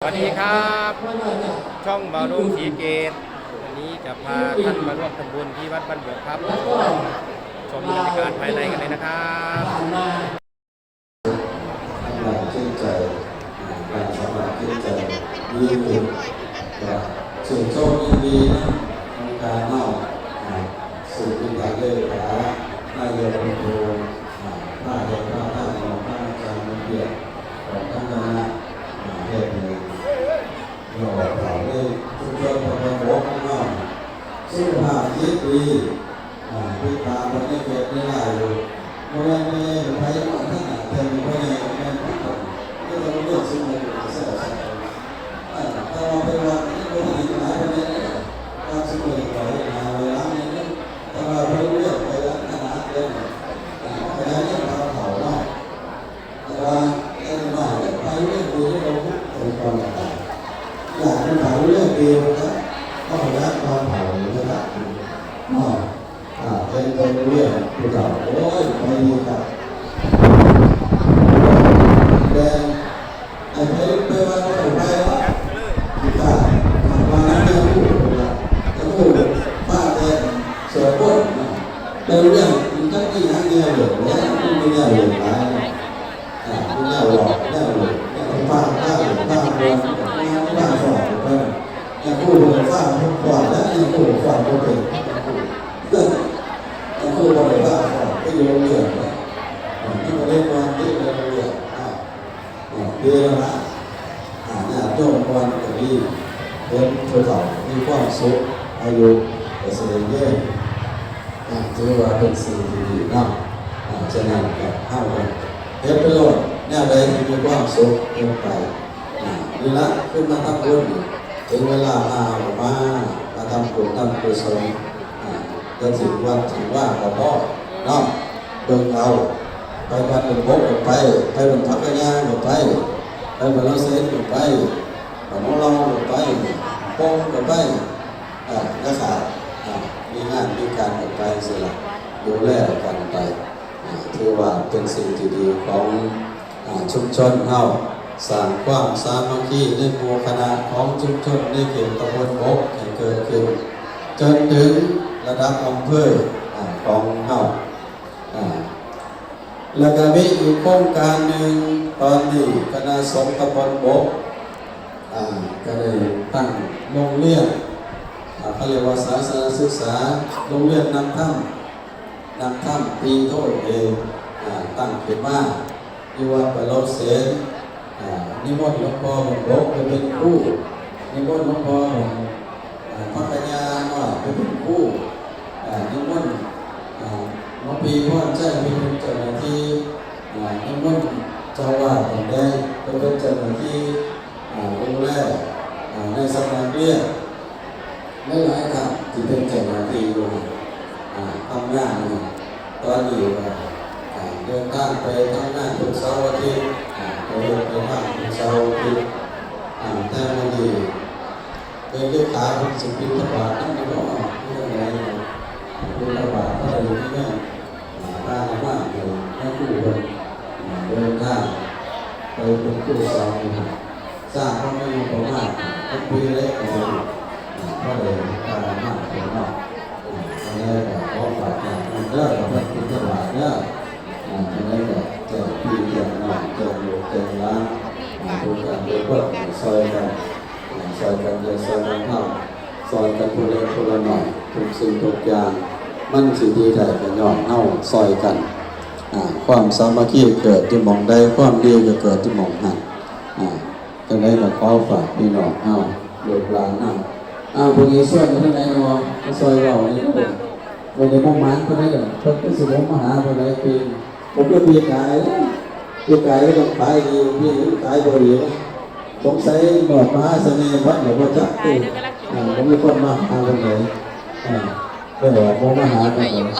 สวัสดีครับ ช่องบารุงสีเกตวันนี้จะพาท่านมาร่วมทำบุญที่วัดบ้านบกครับชมบรรยากาศภายในกันเลยนะครับทำงานชื่นใจการสมัครชื่นใจมีเงินกับสื่อโชคยินดีนะทางการเล่าสื่อเป็นกาเลิกขา นายกเป็นโท สุขภาพดีดีพิตาวันนี้เกิดไม่ได้อยู่โมเดลนี้ใครมาท่านอะเทมีพ่อใหญ่ อ่าเป็นเรื่องผู้เฒ่าโอ้ยไม่มีครับแดงไอ้เพลไปวันไปไปว่าอ่าวันนั้นเนี่ยผู้นะจะผู้ป้าแดงสือโคตรเป็นเรื่องทั้งที่ทั้งเนี่ยเลยเนี่ยไม่เนี่ยเลยนะอ่าไม่เนี่ยหลอกเนี่ยเลยเนี่ยป้าป้าหลอกป้าเมืองป้าสอนไปเนี่ผู้เป็นป้าผู้ก่อนแล้วเนี่ยผู้ก่อนผู้เป็น แต่ผู้บริบ้าก่อนก็อยู่โรงเรียนที่มาเล่นวันที่ไปโรงเรียนอ่าเดือนละอ่าเนี่ยโยมวันก็ดีเป็นผู้เฒ่ามีความสุขอายุเกษตรเย่ถือว่าเป็นสิ่งที่ดีนาะอ่าฉะนั้นก็ห้ามกันเฮ็ดประโยชน์เนี่ยใดที่มีความสุขเกินไปอ่านี่ละขึ้นมาทำบุญถึงเวลามาออกมามาทำบุญทำกุศล จะถึงวันถึงว่าก็พอเนาะเบิ่งเอาไปวันเป็นบกก็ไป ไปวันพักยาก็ไป ไปวันละเซนก็ไปวันน้องเราก็ไปโป้งก็ไปอ่าก็ขาดอ่ามีงานมีการก็ไปสิละดูแลกันไปอ่าถือว่าเป็นสิ่งที่ดีของชุมชนเฮาสร้างความสามัคคีในหมู่คณะของชุมชนในเขตตำบลบกให้เกิดขึ้นจนถึง ระดับอำเภอของเฮาแล้วก็มีอีกโครงการหนึ่งตอนนี้คณะสงฆ์ตำบลบกก็ได้ตั้งโรงเรียนอ่าเขาเรียกว่าศาสนศึกษาโรงเรียนนำถ้ำนำถ้ำปีโทษเองตั้งขึ้นมาที่วัดปะโลเสนนิมนต์หลวงพ่อหลวงบกไปเป็นครูนิมนต์หลวงพ่อหลวงพระญญาว่าไปเป็นครูอ่านิมนต์ อ่าหลวง ปีพ่อแจ้งเป็นเจ้าหน้าที่อ่านิมนต์เจ้าวาดอย่างได้เป็นเจ้าหน้าที่อ่าดูแลอ่าในสำนักเรียนหลายครับที่เป็นเจ้าหน้าที่อยู่ทำงานอยู่ตอนนี้เดินทางไปทำงานทุกเสาร์อาทิตย์อ่ไปเดินไปทางทุกเสาร์อาทิตย์อ่าแต่วันนี้เป็นเลขาเป็นสิบปีทบาทนั่นไม่รู้ว่าเรื่องอะไรเนาะเป็นระบาดก็เลยที่นี่ ตามมากเลยให้ผู้คนเดินทาไปเป็นผู้สอนสร้างพระไม่มีประมาทเป็นปีเล็กเลยก็เลยตามมากถึงมากอันนี้ก็ขอฝากอย่างนั้นเด้อกับพระคุณเจ้าหลายเด้ออันนี้ก็เจ้าพี่เจ้าน้องเจ้าลูกเจ้าหลานทุกการทุกคนซอยกันซอยกันเดินซอยกันเข้าซอยกันคนเล็กคนละหน่อยทุกสิ่งทุกอย่าง มันสิดีได้ก็ย้อนเฮาซอยกัน ความสามัคคีเกิดที่มองใดความดีก็เกิดที่มองนั้นจังได้ก็ขอฝากพี่น้องเฮาลูกหลานเฮาอ้าวพวกนี้ช่วยกันที่ไหนเนาะมาซอยเรานี่เด้อวันนี้บ่มันเพิ่นได้เด้อเพิ่นก็สิลงมหาเพิ่นได้ปีผมก็ปีกายปีกายก็ต้องขายดีพี่ขายบ่ดีนะสงสัยหมอดมาเสน่ห์วัดหลวงพ่อจักรเด้ออ่าผมมีคนมาหาเพิ่น อ่าไปบอกผมมาหาไปเลย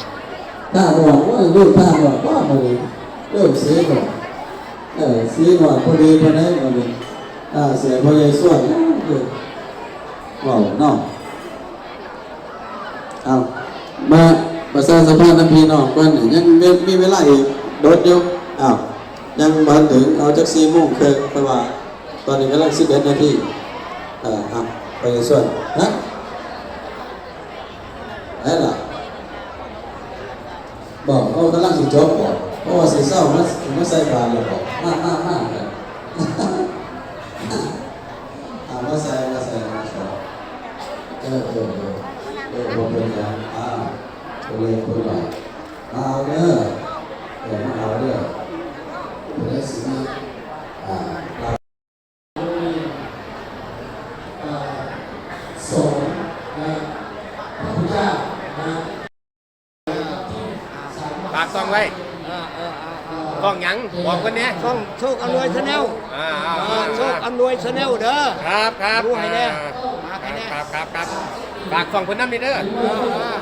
ถ้าหนวดว่าลูกถ้าหนวดว่ามาเลยเริ่มสีหนวดเออสีหนวดพอดีพอดีมาเลยอ่าเสียพอดีส่วนเออว้าวน้องเอามาประชานสัมพันธ์น้ำพีนองก่อนยังมีมีเวลาอีกโดดอยู่อ้าวยังบันถึงเอาจักซีโมุ่งเคยไปว่า ตอนนี้กำลังสิบเอ็ดนาทีเอ่าอะไปส่วนนะนั่นล่ะบอกเขากำลัง สิจบบอกเพราะว่าสีเศร้ามันมันใส่บาตรเลยบอกมามามากันอ่ามาใส่มาใส่มาใส่เออเออเออเออผมเป็นยังอ่าตัวเล็กตัวใหญ่มาเอาเด้อเดี๋ยวมาเอาเด้อเดี๋ยวสิมาอ่าเรา สงฆ์นะพระพุทธเจ้านะ ฝากซ่องไว้ซ่องหยังบอกกันเนี้ยช่องโชคอำนวยชาแนลอ่าอ่าโชคอำนวยชาแนลเด้อ ครับครับรู้ให้แน่อ่ามาให้แน่ ครับครับครับฝากซ่องคนน้ำนี่เด้ออ่า